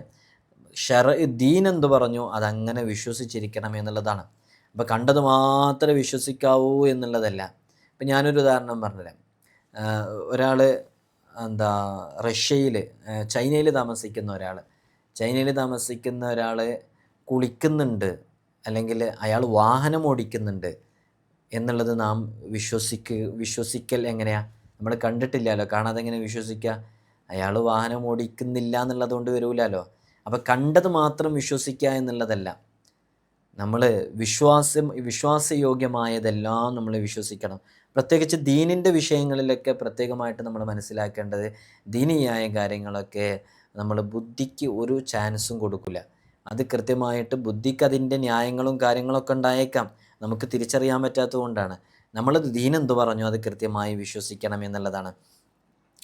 S1: ഷെറ ദീൻ എന്ത് പറഞ്ഞു അതങ്ങനെ വിശ്വസിച്ചിരിക്കണം എന്നുള്ളതാണ്. അപ്പോൾ കണ്ടത് മാത്രമേ വിശ്വസിക്കാവൂ എന്നുള്ളതല്ല. ഇപ്പം ഞാനൊരു ഉദാഹരണം പറഞ്ഞുതരാം. ഒരാൾ എന്താ റഷ്യയിൽ ചൈനയിൽ താമസിക്കുന്ന ഒരാൾ ചൈനയിൽ താമസിക്കുന്ന ഒരാൾ കുളിക്കുന്നുണ്ട്. അല്ലെങ്കിൽ അയാൾ വാഹനം ഓടിക്കുന്നുണ്ട് എന്നുള്ളത് നാം വിശ്വസിക്ക് വിശ്വസിക്കൽ എങ്ങനെയാണ് നമ്മൾ കണ്ടിട്ടില്ലല്ലോ. കാണാതെ എങ്ങനെ വിശ്വസിക്കുക അയാൾ വാഹനം ഓടിക്കുന്നില്ല എന്നുള്ളത് കൊണ്ട് വരൂലല്ലോ അപ്പോൾ കണ്ടത് മാത്രം വിശ്വസിക്കുക എന്നുള്ളതല്ല. നമ്മൾ വിശ്വാസം വിശ്വാസയോഗ്യമായതെല്ലാം നമ്മൾ വിശ്വസിക്കണം. പ്രത്യേകിച്ച് ദീനിന്റെ വിഷയങ്ങളിലൊക്കെ പ്രത്യേകമായിട്ട് നമ്മൾ മനസ്സിലാക്കേണ്ടത് ദീനിയായ കാര്യങ്ങളൊക്കെ നമ്മൾ ബുദ്ധിക്ക് ഒരു ചാൻസും കൊടുക്കില്ല. അത് കൃത്യമായിട്ട് ബുദ്ധിക്ക് അതിന്റെ ന്യായങ്ങളും കാര്യങ്ങളൊക്കെ ഉണ്ടായേക്കാം. നമുക്ക് തിരിച്ചറിയാൻ പറ്റാത്തതുകൊണ്ടാണ്. നമ്മൾ ദീൻ എന്ത് പറഞ്ഞു അത് കൃത്യമായി വിശ്വസിക്കണം എന്നുള്ളതാണ്.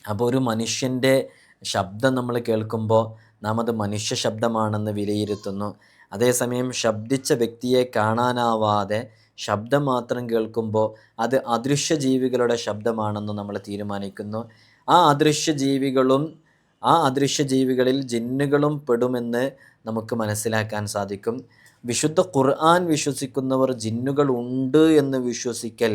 S1: അപ്പോൾ ഒരു മനുഷ്യന്റെ ശബ്ദം നമ്മൾ കേൾക്കുമ്പോൾ നാം അത് മനുഷ്യ ശബ്ദമാണെന്ന് വിലയിരുത്തുന്നു. അതേസമയം ശബ്ദിച്ച വ്യക്തിയെ കാണാനാവാതെ ശബ്ദം മാത്രം കേൾക്കുമ്പോൾ അത് അദൃശ്യ ജീവികളുടെ ശബ്ദമാണെന്ന് നമ്മൾ തീരുമാനിക്കുന്നു. ആ അദൃശ്യ ജീവികളും ആ അദൃശ്യ ജീവികളിൽ ജിന്നുകളും പെടുമെന്ന് നമുക്ക് മനസ്സിലാക്കാൻ സാധിക്കും. വിശുദ്ധ ഖുർആൻ വിശ്വസിക്കുന്നവർ ജിന്നുകൾ ഉണ്ട് എന്ന് വിശ്വസിക്കൽ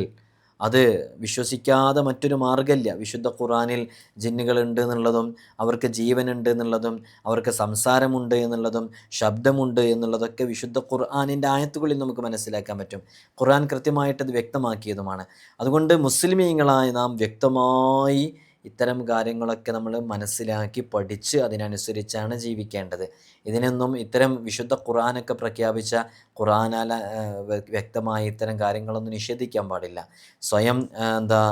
S1: അത് വിശ്വസിക്കാതെ മറ്റൊരു മാർഗമില്ല വിശുദ്ധ ഖുറാനിൽ ജിന്നുകളുണ്ട് എന്നുള്ളതും അവർക്ക് ജീവനുണ്ട് എന്നുള്ളതും അവർക്ക് സംസാരമുണ്ട് എന്നുള്ളതും ശബ്ദമുണ്ട് എന്നുള്ളതൊക്കെ വിശുദ്ധ ഖുർആാനിന്റെ ആയത്തുകളിൽ നമുക്ക് മനസ്സിലാക്കാൻ പറ്റും. ഖുർആൻ കൃത്യമായിട്ടത് വ്യക്തമാക്കിയതുമാണ്. അതുകൊണ്ട് മുസ്ലിമീങ്ങളായ നാം വ്യക്തമായി ഇത്തരം കാര്യങ്ങളൊക്കെ നമ്മൾ മനസ്സിലാക്കി പഠിച്ച് അതിനനുസരിച്ചാണ് ജീവിക്കേണ്ടത്. ഇതിനൊന്നും ഇത്തരം വിശുദ്ധ ഖുറാനൊക്കെ പ്രഖ്യാപിച്ച ഖുറാനാല വ്യക്തമായ ഇത്തരം കാര്യങ്ങളൊന്നും നിഷേധിക്കാൻ പാടില്ല. സ്വയം എന്താ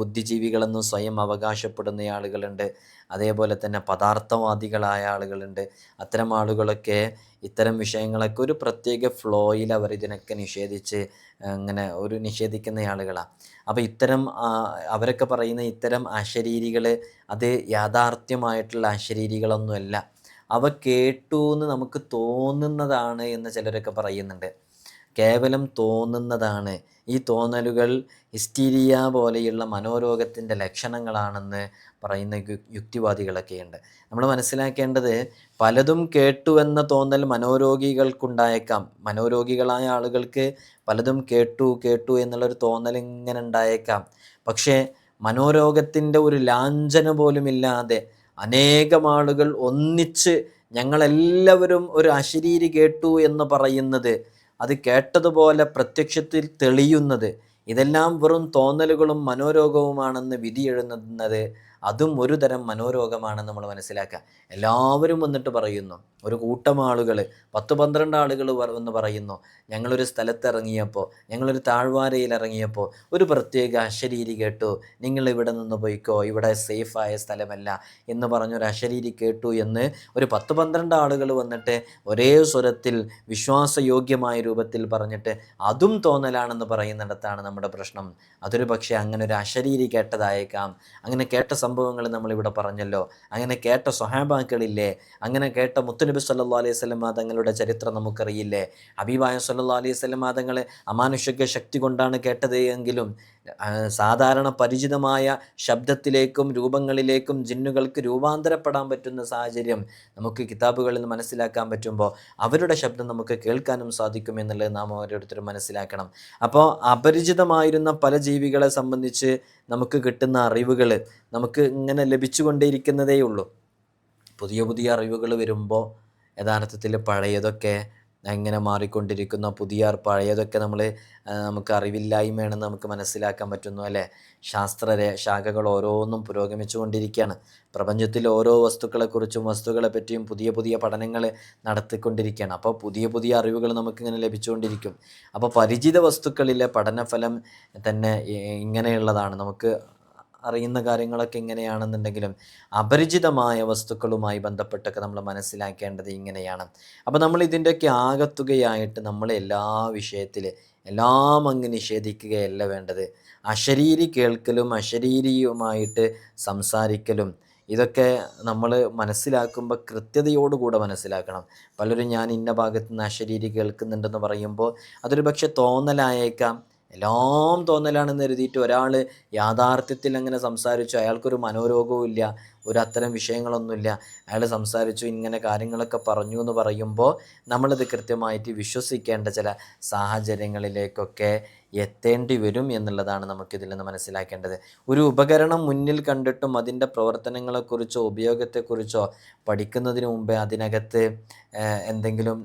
S1: ബുദ്ധിജീവികളെന്നും സ്വയം അവകാശപ്പെടുന്ന ആളുകളുണ്ട്. അതേപോലെ തന്നെ പദാർത്ഥവാദികളായ ആളുകളുണ്ട്. അത്തരം ആളുകളൊക്കെ ഇത്തരം വിഷയങ്ങളൊക്കെ ഒരു പ്രത്യേക ഫ്ലോയിൽ അവർ ഇതിനൊക്കെ നിഷേധിച്ച് അങ്ങനെ ഒരു നിഷേധിക്കുന്ന ആളുകളാണ് അപ്പോൾ ഇത്തരം അവരൊക്കെ പറയുന്ന ഇത്തരം അശരീരികൾ അത് യാഥാർത്ഥ്യമായിട്ടുള്ള അശരീരികളൊന്നുമല്ല അവ കേട്ടു എന്ന് നമുക്ക് തോന്നുന്നതാണ് എന്ന് ചിലരൊക്കെ പറയുന്നുണ്ട്. കേവലം തോന്നുന്നതാണ്. ഈ തോന്നലുകൾ ഹിസ്റ്റീരിയ പോലെയുള്ള മനോരോഗത്തിന്റെ ലക്ഷണങ്ങളാണെന്ന് പറയുന്ന യുക്തിവാദികളൊക്കെ യുക്തിവാദികളൊക്കെയുണ്ട്. നമ്മൾ മനസ്സിലാക്കേണ്ടത് പലതും കേട്ടു എന്ന തോന്നൽ മനോരോഗികൾക്കുണ്ടായേക്കാം. മനോരോഗികളായ ആളുകൾക്ക് പലതും കേട്ടു കേട്ടു എന്നുള്ളൊരു തോന്നൽ ഇങ്ങനെ ഉണ്ടായേക്കാം പക്ഷേ മനോരോഗത്തിന്റെ ഒരു ലാഞ്ചന പോലുമില്ലാതെ അനേകം ആളുകൾ ഒന്നിച്ച് ഞങ്ങളെല്ലാവരും ഒരു അശരീരി കേട്ടു എന്ന് പറയുന്നത് അത് കേട്ടതുപോലെ പ്രത്യക്ഷത്തിൽ തെളിയുന്നത് ഇതെല്ലാം വെറും തോന്നലുകളും മനോരോഗവുമാണെന്ന് വിധിയെഴുതുന്നത് അതും ഒരു തരം മനോരോഗമാണെന്ന് നമ്മൾ മനസ്സിലാക്കുക. എല്ലാവരും വന്നിട്ട് പറയുന്നു. ഒരു കൂട്ടം ആളുകൾ പത്ത് പന്ത്രണ്ട് ആളുകൾ വന്ന് പറയുന്നു. ഞങ്ങളൊരു സ്ഥലത്ത് ഇറങ്ങിയപ്പോൾ ഞങ്ങളൊരു താഴ്വാരയിൽ ഇറങ്ങിയപ്പോൾ ഒരു പ്രത്യേക അശരീരി കേട്ടു. നിങ്ങൾ ഇവിടെ നിന്ന് പോയിക്കോ. ഇവിടെ സേഫായ സ്ഥലമല്ല എന്ന് പറഞ്ഞൊരു അശരീരി കേട്ടു എന്ന് ഒരു പത്ത് പന്ത്രണ്ട് ആളുകൾ വന്നിട്ട് ഒരേ സ്വരത്തിൽ വിശ്വാസയോഗ്യമായ രൂപത്തിൽ പറഞ്ഞിട്ട് അതും തോന്നലാണെന്ന് പറയുന്നിടത്താണ് നമ്മുടെ പ്രശ്നം. അതൊരു പക്ഷേ അങ്ങനെ ഒരു അശരീരി കേട്ടതായേക്കാം. അങ്ങനെ കേട്ട സംഭവങ്ങൾ നമ്മളിവിടെ പറഞ്ഞല്ലോ. അങ്ങനെ കേട്ട സ്വഹാബാക്കളില്ലേ അങ്ങനെ കേട്ട മുത്തുനബി സല്ലാ അലൈഹി സ്വലം തങ്ങളുടെ ചരിത്രം നമുക്കറിയില്ലേ? അബീബായ സല്ലാ അലൈഹി സ്വലം തങ്ങൾ അമാനുഷിക ശക്തി കൊണ്ടാണ് കേട്ടത് എങ്കിലും സാധാരണ പരിചിതമായ ശബ്ദത്തിലേക്കും രൂപങ്ങളിലേക്കും ജിന്നുകൾക്ക് രൂപാന്തരപ്പെടാൻ പറ്റുന്ന സാഹചര്യം നമുക്ക് കിതാബുകളിൽ നിന്ന് മനസ്സിലാക്കാൻ പറ്റുമ്പോൾ അവരുടെ ശബ്ദം നമുക്ക് കേൾക്കാനും സാധിക്കും എന്നുള്ളത് നാം ഓരോരുത്തരും മനസ്സിലാക്കണം. അപ്പോൾ അപരിചിതമായിരുന്ന പല ജീവികളെ സംബന്ധിച്ച് നമുക്ക് കിട്ടുന്ന അറിവുകൾ നമുക്ക് ഇങ്ങനെ ലഭിച്ചുകൊണ്ടേയിരിക്കുന്നതേ ഉള്ളൂ പുതിയ പുതിയ അറിവുകൾ വരുമ്പോൾ യഥാർത്ഥത്തിൽ പഴയതൊക്കെ എങ്ങനെ മാറിക്കൊണ്ടിരിക്കുന്ന പുതിയ പഴയതൊക്കെ നമ്മൾ നമുക്ക് അറിവില്ലായ്മയാണെന്ന് നമുക്ക് മനസ്സിലാക്കാൻ പറ്റുന്നു അല്ലേ? ശാസ്ത്ര ശാഖകൾ ഓരോന്നും പുരോഗമിച്ചു കൊണ്ടിരിക്കുകയാണ് പ്രപഞ്ചത്തിൽ ഓരോ വസ്തുക്കളെക്കുറിച്ചും വസ്തുക്കളെ പറ്റിയും പുതിയ പുതിയ പഠനങ്ങൾ നടത്തിക്കൊണ്ടിരിക്കുകയാണ്. അപ്പോൾ പുതിയ പുതിയ അറിവുകൾ നമുക്കിങ്ങനെ ലഭിച്ചുകൊണ്ടിരിക്കും. അപ്പോൾ പരിചിത വസ്തുക്കളിലെ പഠനഫലം തന്നെ ഇങ്ങനെയുള്ളതാണ്. നമുക്ക് അറിയുന്ന കാര്യങ്ങളൊക്കെ എങ്ങനെയാണെന്നുണ്ടെങ്കിലും അപരിചിതമായ വസ്തുക്കളുമായി ബന്ധപ്പെട്ടൊക്കെ നമ്മൾ മനസ്സിലാക്കേണ്ടത് ഇങ്ങനെയാണ്. അപ്പോൾ നമ്മൾ ഇതിന്റെയൊക്കെ ആകത്തുകയായിട്ട് നമ്മൾ എല്ലാ വിഷയത്തിൽ എല്ലാം അങ്ങ് നിഷേധിക്കുകയല്ല വേണ്ടത്. അശരീരി കേൾക്കലും അശരീരിയുമായിട്ട് സംസാരിക്കലും ഇതൊക്കെ നമ്മൾ മനസ്സിലാക്കുമ്പോൾ കൃത്യതയോടുകൂടെ മനസ്സിലാക്കണം. പലരും ഞാൻ ഇന്ന ഭാഗത്ത് നിന്ന് അശരീരി കേൾക്കുന്നുണ്ടെന്ന് പറയുമ്പോൾ അതൊരു പക്ഷെ തോന്നലായേക്കാം. എല്ലാം തോന്നലാണെന്ന് കരുതിയിട്ട് ഒരാൾ യാഥാർത്ഥ്യത്തിൽ അങ്ങനെ സംസാരിച്ചു. അയാൾക്കൊരു മനോരോഗവും ഇല്ല ഒരു അത്തരം വിഷയങ്ങളൊന്നുമില്ല. അയാൾ സംസാരിച്ചു ഇങ്ങനെ കാര്യങ്ങളൊക്കെ പറഞ്ഞു എന്ന് പറയുമ്പോൾ നമ്മളത് കൃത്യമായിട്ട് വിശ്വസിക്കേണ്ട ചില സാഹചര്യങ്ങളിലേക്കൊക്കെ എത്തേണ്ടി വരും എന്നുള്ളതാണ് നമുക്കിതിൽ നിന്ന് മനസ്സിലാക്കേണ്ടത്. ഒരു ഉപകരണം മുന്നിൽ കണ്ടിട്ടും അതിന്റെ പ്രവർത്തനങ്ങളെക്കുറിച്ചോ ഉപയോഗത്തെക്കുറിച്ചോ പഠിക്കുന്നതിന് മുമ്പേ അതിനകത്ത് എന്തെങ്കിലും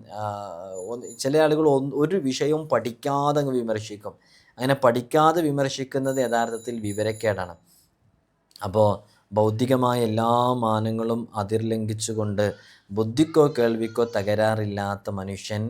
S1: ചില ആളുകൾ ഒരു വിഷയവും പഠിക്കാതെ അങ്ങ് വിമർശിക്കും. അങ്ങനെ പഠിക്കാതെ വിമർശിക്കുന്നത് യഥാർത്ഥത്തിൽ വിവരക്കേടാണ്. അപ്പോൾ ഭൗതികമായ എല്ലാ മാനങ്ങളും അതിർലംഘിച്ചുകൊണ്ട് ബുദ്ധിക്കോ കേൾവിക്കോ തകരാറില്ലാത്ത മനുഷ്യൻ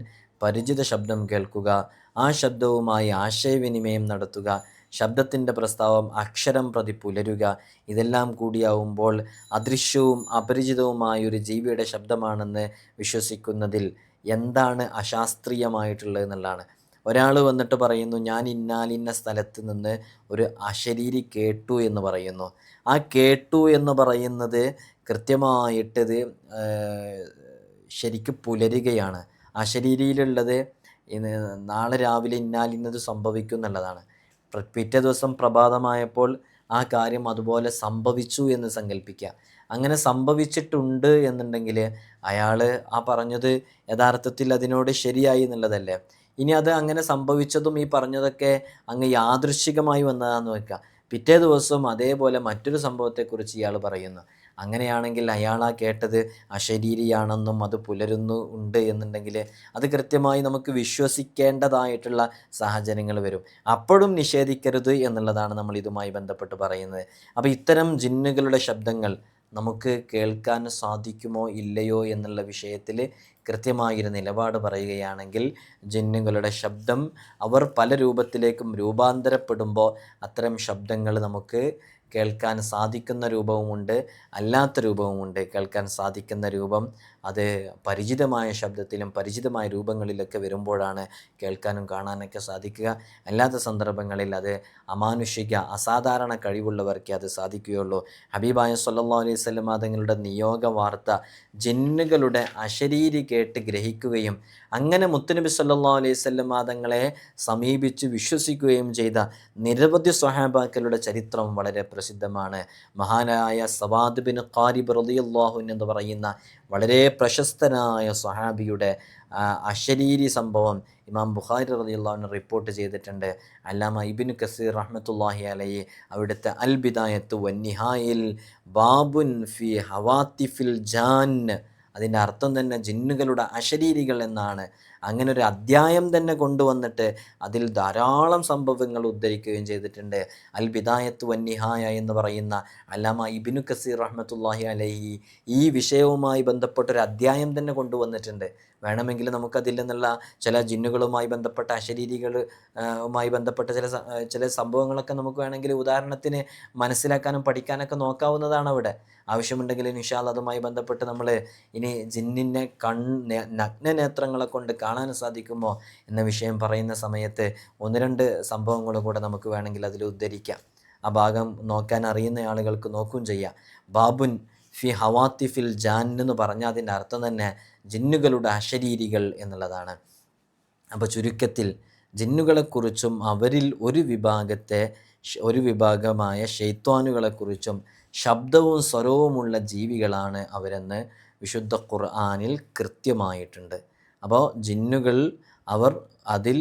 S1: പരിചിത ശബ്ദം കേൾക്കുക ആ ശബ്ദവുമായി ആശയവിനിമയം നടത്തുക ശബ്ദത്തിന്റെ പ്രസ്താവം അക്ഷരം പ്രതി പുലരുക ഇതെല്ലാം കൂടിയാവുമ്പോൾ അദൃശ്യവും അപരിചിതവുമായ ഒരു ജീവിയുടെ ശബ്ദമാണെന്ന് വിശ്വസിക്കുന്നതിൽ എന്താണ് അശാസ്ത്രീയമായിട്ടുള്ളത് എന്നുള്ളതാണ്. ഒരാൾ വന്നിട്ട് പറയുന്നു ഞാൻ ഇന്നാലിന്ന സ്ഥലത്ത് നിന്ന് ഒരു അശരീരി കേട്ടു എന്ന് പറയുന്നു. ആ കേട്ടു എന്ന് പറയുന്നത് കൃത്യമായിട്ടത് ശരിക്കും പുലരുകയാണ്. അശരീരിയിലുള്ളത് നാളെ രാവിലെ ഇന്നാലിന്നത് സംഭവിക്കും എന്നുള്ളതാണ്. പിറ്റേ ദിവസം പ്രഭാതമായപ്പോൾ ആ കാര്യം അതുപോലെ സംഭവിച്ചു എന്ന് സങ്കല്പിക്കുക അങ്ങനെ സംഭവിച്ചിട്ടുണ്ട് എന്നുണ്ടെങ്കിൽ അയാൾ ആ പറഞ്ഞത് യഥാർത്ഥത്തിൽ അതിനോട് ശരിയായി എന്നുള്ളതല്ലേ? ഇനി അത് അങ്ങനെ സംഭവിച്ചതും ഈ പറഞ്ഞതൊക്കെ അങ്ങ് യാദൃശികമായി വന്നതാന്ന് വെക്കുക. പിറ്റേ ദിവസവും അതേപോലെ മറ്റൊരു സംഭവത്തെക്കുറിച്ച് ഇയാൾ പറയുന്നു. അങ്ങനെയാണെങ്കിൽ അയാൾ ആ കേട്ടത് അശരീരിയാണെന്നും അത് പുലരുന്നു ഉണ്ട് എന്നുണ്ടെങ്കിൽ അത് കൃത്യമായി നമുക്ക് വിശ്വസിക്കേണ്ടതായിട്ടുള്ള സാഹചര്യങ്ങൾ വരും. അപ്പോഴും നിഷേധിക്കരുത് എന്നുള്ളതാണ് നമ്മൾ ഇതുമായി ബന്ധപ്പെട്ട് പറയുന്നത്. അപ്പോൾ ഇത്തരം ജിന്നുകളുടെ ശബ്ദങ്ങൾ നമുക്ക് കേൾക്കാൻ സാധിക്കുമോ ഇല്ലയോ എന്നുള്ള വിഷയത്തിൽ കൃത്യമായൊരു നിലപാട് പറയുകയാണെങ്കിൽ ജിന്നുകളുടെ ശബ്ദം അവർ പല രൂപത്തിലേക്കും രൂപാന്തരപ്പെടുമ്പോൾ അത്തരം ശബ്ദങ്ങൾ നമുക്ക് കേൾക്കാൻ സാധിക്കുന്ന രൂപവുമുണ്ട്. അല്ലാത്ത രൂപവുമുണ്ട്. കേൾക്കാൻ സാധിക്കുന്ന രൂപം അത് പരിചിതമായ ശബ്ദത്തിലും പരിചിതമായ രൂപങ്ങളിലൊക്കെ വരുമ്പോഴാണ് കേൾക്കാനും കാണാനൊക്കെ സാധിക്കുക. അല്ലാത്ത സന്ദർഭങ്ങളിൽ അത് അമാനുഷിക അസാധാരണ കഴിവുള്ളവർക്കേ അത് സാധിക്കുകയുള്ളൂ. ഹബീബായ സല്ലാ അലൈഹി വസല്ലം തങ്ങളുടെ നിയോഗ വാർത്ത ജിന്നുകളുടെ അശരീരി കേട്ട് ഗ്രഹിക്കുകയും അങ്ങനെ മുത്തുനബി സല്ലാ അലൈഹി വസല്ലം തങ്ങളെ സമീപിച്ച് വിശ്വസിക്കുകയും ചെയ്ത നിരവധി സ്വഹാബാക്കളുടെ ചരിത്രം വളരെ പ്രസിദ്ധമാണ്. മഹാനായ സവാദ് ബിൻ ഖാരിബ് റളിയല്ലാഹു എന്ന് പറയുന്ന വളരെ പ്രശസ്തനായ സഹാബിയുടെ അശരീരി സംഭവം ഇമാം ബുഖാരി റളിയല്ലാഹു റിപ്പോർട്ട് ചെയ്തിട്ടുണ്ട്. അല്ലാമ ഇബിൻ കസീർ റഹ്മത്തുല്ലാഹി അലയെ അവിടുത്തെ അൽബിദായത്ത് വന്നിഹായിൽ ബാബുൻ ഫി ഹവാത്തിഫിൽ ജാൻ അതിന്റെ അർത്ഥം തന്നെ ജിന്നുകളുടെ അശരീരികൾ എന്നാണ്. അങ്ങനെ ഒരു അധ്യായം തന്നെ കൊണ്ടുവന്നിട്ട് അതിൽ ധാരാളം സംഭവങ്ങൾ ഉദ്ധരിക്കുകയും ചെയ്തിട്ടുണ്ട്. അൽ ബിദായത്ത് വന്നിഹായ എന്ന് പറയുന്ന അല്ലാമ ഇബിനു കസീർ റഹ്മത്തുല്ലാഹി അലഹി ഈ വിഷയവുമായി ബന്ധപ്പെട്ടൊരു അധ്യായം തന്നെ കൊണ്ടുവന്നിട്ടുണ്ട്. വേണമെങ്കിൽ നമുക്കതിൽ നിന്നുള്ള ചില ജിന്നുകളുമായി ബന്ധപ്പെട്ട അശരീരികൾ മായി ബന്ധപ്പെട്ട ചില ചില സംഭവങ്ങളൊക്കെ നമുക്ക് വേണമെങ്കിൽ ഉദാഹരണത്തിന് മനസ്സിലാക്കാനും പഠിക്കാനൊക്കെ നോക്കാവുന്നതാണ് അവിടെ. ആവശ്യമുണ്ടെങ്കിൽ നിഷാൽ അതുമായി ബന്ധപ്പെട്ട് നമ്മൾ ഇനി ജിന്നിനെ കൺ നഗ്ന നഗ്നനേത്രങ്ങളെ കൊണ്ട് കാണാൻ സാധിക്കുമോ എന്ന വിഷയം പറയുന്ന സമയത്ത് ഒന്ന് രണ്ട് സംഭവങ്ങൾ കൂടെ നമുക്ക് വേണമെങ്കിൽ അതിൽ ഉദ്ധരിക്കാം. ആ ഭാഗം നോക്കാൻ അറിയുന്ന ആളുകൾക്ക് നോക്കുകയും ചെയ്യാം. ബാബുൻ ഫി ഹവാത്തിഫിൽ ജാൻ എന്ന് പറഞ്ഞാൽ അതിന്റെ അർത്ഥം തന്നെ ജിന്നുകളുടെ അശരീരികൾ എന്നുള്ളതാണ്. അപ്പോൾ ചുരുക്കത്തിൽ ജിന്നുകളെക്കുറിച്ചും അവരിൽ ഒരു വിഭാഗത്തെ ഒരു വിഭാഗമായ ഷെയ്ത്വാനുകളെക്കുറിച്ചും ശബ്ദവും സ്വരവുമുള്ള ജീവികളാണ് അവരെന്ന് വിശുദ്ധ ഖുർആാനിൽ കൃത്യമായിട്ടുണ്ട്. അപ്പോൾ ജിന്നുകൾ അവർ അതിൽ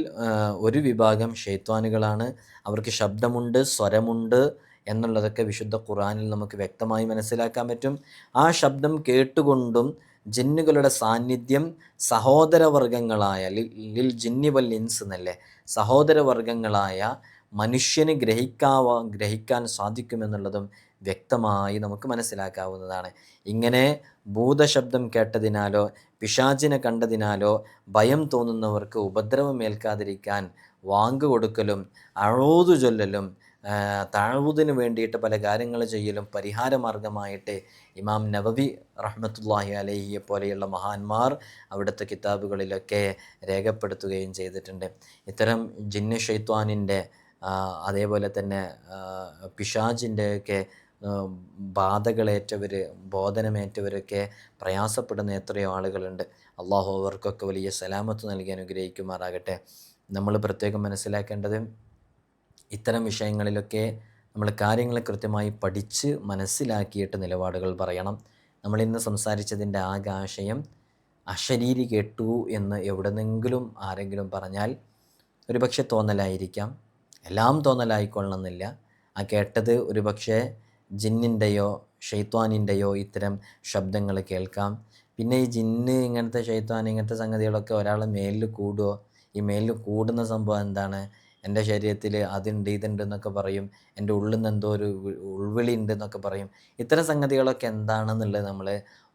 S1: ഒരു വിഭാഗം ഷെയ്ത്വാനുകളാണ് അവർക്ക് ശബ്ദമുണ്ട് സ്വരമുണ്ട് എന്നുള്ളതൊക്കെ വിശുദ്ധ ഖുറാനിൽ നമുക്ക് വ്യക്തമായി മനസ്സിലാക്കാൻ പറ്റും. ആ ശബ്ദം കേട്ടുകൊണ്ടും ജിന്നുകളുടെ സാന്നിധ്യം സഹോദരവർഗങ്ങളായ ലിൽ ജിന്നി വൽ ഇൻസ് എന്നല്ലേ സഹോദരവർഗങ്ങളായ മനുഷ്യന് ഗ്രഹിക്കാവാ ഗ്രഹിക്കാൻ സാധിക്കുമെന്നുള്ളതും വ്യക്തമായി നമുക്ക് മനസ്സിലാക്കാവുന്നതാണ്. ഇങ്ങനെ ഭൂതശബ്ദം കേട്ടതിനാലോ പിശാചിനെ കണ്ടതിനാലോ ഭയം തോന്നുന്നവർക്ക് ഉപദ്രവമേൽക്കാതിരിക്കാൻ വാങ്ക് കൊടുക്കലും അഴോതു ചൊല്ലലും ആ, താഴ്വുദിന് വേണ്ടിയിട്ട് പല കാര്യങ്ങൾ ചെയ്യലും പരിഹാരമാർഗമായിട്ട് ഇമാം നവവി റഹ്മത്തുല്ലാഹി അലഹിയെ പോലെയുള്ള മഹാന്മാർ അവിടുത്തെ കിതാബുകളിലൊക്കെ രേഖപ്പെടുത്തുകയും ചെയ്തിട്ടുണ്ട്. ഇത്തരം ജിന്ന ഷെയ്ത്വാനിന്റെ അതേപോലെ തന്നെ പിഷാജിന്റെയൊക്കെ ബാധകളേറ്റവർ ബോധനമേറ്റവരൊക്കെ പ്രയാസപ്പെടുന്ന എത്രയോ ആളുകളുണ്ട്. അള്ളാഹു അവർക്കൊക്കെ വലിയ സലാമത്ത് നൽകി അനുഗ്രഹിക്കുമാറാകട്ടെ. നമ്മൾ പ്രത്യേകം മനസ്സിലാക്കേണ്ടത് ഇത്തരം വിഷയങ്ങളിലൊക്കെ നമ്മൾ കാര്യങ്ങൾ കൃത്യമായി പഠിച്ച് മനസ്സിലാക്കിയിട്ട് നിലപാടുകൾ പറയണം. നമ്മളിന്ന് സംസാരിച്ചതിന്റെ ആകെ ആശയം അശരീരി കേട്ടു എന്ന് എവിടെന്നെങ്കിലും ആരെങ്കിലും പറഞ്ഞാൽ ഒരുപക്ഷെ തോന്നലായിരിക്കാം. എല്ലാം തോന്നലായിക്കൊള്ളണമെന്നില്ല. ആ കേട്ടത് ഒരുപക്ഷെ ജിന്നിന്റെയോ ഷെയ്ത്വാനിന്റെയോ ഇത്തരം ശബ്ദങ്ങൾ കേൾക്കാം. പിന്നെ ഈ ജിന്ന് ഇങ്ങനത്തെ ഷെയ്ത്വാൻ ഇങ്ങനത്തെ സംഗതികളൊക്കെ ഒരാളെ മേലിൽ കൂടുമോ ഈ മേലിൽ കൂടുന്ന സംഭവം എന്താണ്? എന്റെ ശരീരത്തിൽ അതുണ്ട് ഇതുണ്ട് എന്നൊക്കെ പറയും. എന്റെ ഉള്ളിൽ നിന്ന് എന്തോ ഒരു ഉൾവിളി ഉണ്ട് എന്നൊക്കെ പറയും. ഇത്തരം സംഗതികളൊക്കെ എന്താണെന്നുള്ളത് നമ്മൾ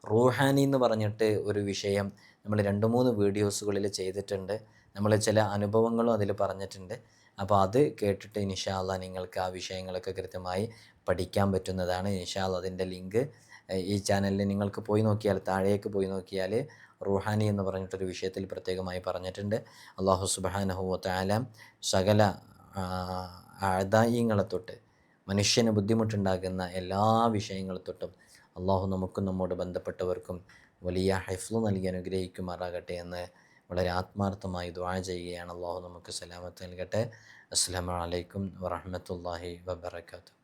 S1: റൂഹാനി എന്ന് പറഞ്ഞിട്ട് ഒരു വിഷയം നമ്മൾ രണ്ട് മൂന്ന് വീഡിയോസുകളിൽ ചെയ്തിട്ടുണ്ട്. നമ്മൾ ചില അനുഭവങ്ങളും അതിൽ പറഞ്ഞിട്ടുണ്ട്. അപ്പോൾ അത് കേട്ടിട്ട് ഇൻഷാല്ല നിങ്ങൾക്ക് ആ വിഷയങ്ങളൊക്കെ കൃത്യമായി പഠിക്കാൻ പറ്റുന്നതാണ്. ഇൻഷാല്ല അതിന്റെ ലിങ്ക് ഈ ചാനലിൽ നിങ്ങൾക്ക് പോയി നോക്കിയാൽ താഴേക്ക് പോയി നോക്കിയാൽ റൂഹാനി എന്ന് പറഞ്ഞിട്ടൊരു വിഷയത്തിൽ പ്രത്യേകമായി പറഞ്ഞിട്ടുണ്ട്. അള്ളാഹു സുബാനഹു താലാം സകല ആദായങ്ങളെ തൊട്ട് മനുഷ്യന് ബുദ്ധിമുട്ടുണ്ടാകുന്ന എല്ലാ വിഷയങ്ങളെ തൊട്ടും അള്ളാഹു നമുക്കും നമ്മോട് ബന്ധപ്പെട്ടവർക്കും വലിയ ഹൈഫ്ലു നൽകി അനുഗ്രഹിക്കുമാറാകട്ടെ എന്ന് വളരെ ആത്മാർത്ഥമായി ദ്വാ ചെയ്യുകയാണ്. അള്ളാഹു നമുക്ക് സലാമത്ത് നൽകട്ടെ. അസ്സാം വലൈക്കും വറഹമത്തല്ലാഹി വബർക്കാത്തു